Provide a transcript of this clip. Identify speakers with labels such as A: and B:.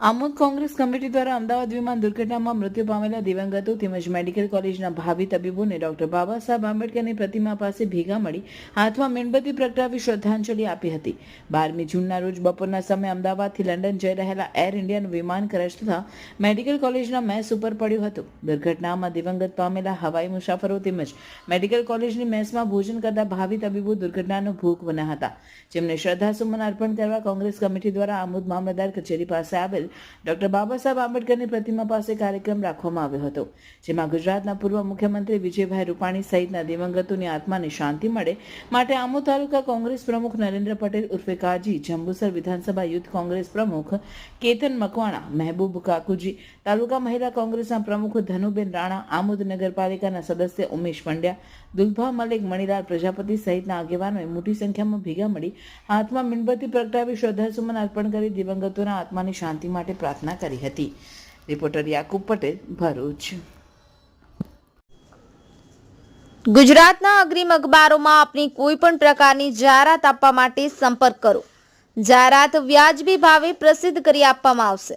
A: Amod Congress committee દ્વારા અમદાવાદ વિમાન દુર્ઘટનામાં મૃત્યુ પામેલા દિવંગતો તેમજ મેડિકલ કોલેજના ભાવિ તબીબોને ડોક્ટર બાબા સાહેબ આંબેડકરની પ્રતિમા પાસે ભેગા મળી હાથમાં મીણબત્તી પ્રગટાવી શ્રદ્ધાંજલિ આપી હતી. બારમી જૂનના રોજ બપોરના સમયે અમદાવાદથી લંડન જઈ રહેલા એર ઇન્ડિયાનું વિમાન ક્રેશ થતા મેડિકલ કોલેજના મેસ ઉપર પડ્યું હતું. દુર્ઘટનામાં દિવંગત પામેલા હવાઈ મુસાફરો તેમજ મેડિકલ કોલેજની મેસમાં ભોજન કરતા ભાવિ તબીબો દુર્ઘટનાનો ભોગ બન્યા હતા. જેમને શ્રદ્ધાસુમન અર્પણ કરવા કોંગ્રેસ કમિટી દ્વારા આમોદ મામલતદાર કચેરી પાસે આવેલ ડોક્ટર બાબા આંબેડકરની પ્રતિમા પાસે કાર્યક્રમ રાખવામાં આવ્યો હતો, જેમાં ગુજરાતના પૂર્વ મુખ્યમંત્રી વિજયભાઈ રૂપાણી સહિતના દિવંગતોની આત્માને શાંતિ મળે માટે આમો તાલુકા કોંગ્રેસ પ્રમુખ નરેન્દ્ર પટેલ ઉર્ફે કાજી, જંબુસર વિધાનસભા યુથ કોંગ્રેસ પ્રમુખ કેતન મકવાણા, મહેબૂબ કાકુજી, તાલુકા મહિલા કોંગ્રેસના પ્રમુખ ધનુબેન રાણા, આમોદ નગરપાલિકાના સદસ્ય ઉમેશ પંડ્યા દુલભા મલિક, મણિલાલ પ્રજાપતિ સહિતના આગેવાનોએ મોટી સંખ્યામાં ભેગા મળી હાથમાં મીણબત્તી પ્રગટાવી શ્રદ્ધાસુમન અર્પણ કરી દિવંગતોના આત્માની શાંતિ માટે પ્રાર્થના કરી હતી. રિપોર્ટર યાકુબ પટેલ, ભરૂચ.
B: ગુજરાતના અગ્રીમ અખબારોમાં આપની કોઈ પણ પ્રકારની જાહેરાત આપવા માટે સંપર્ક કરો. જાહેરાત વ્યાજબી ભાવે પ્રસિદ્ધ કરી આપવામાં આવશે.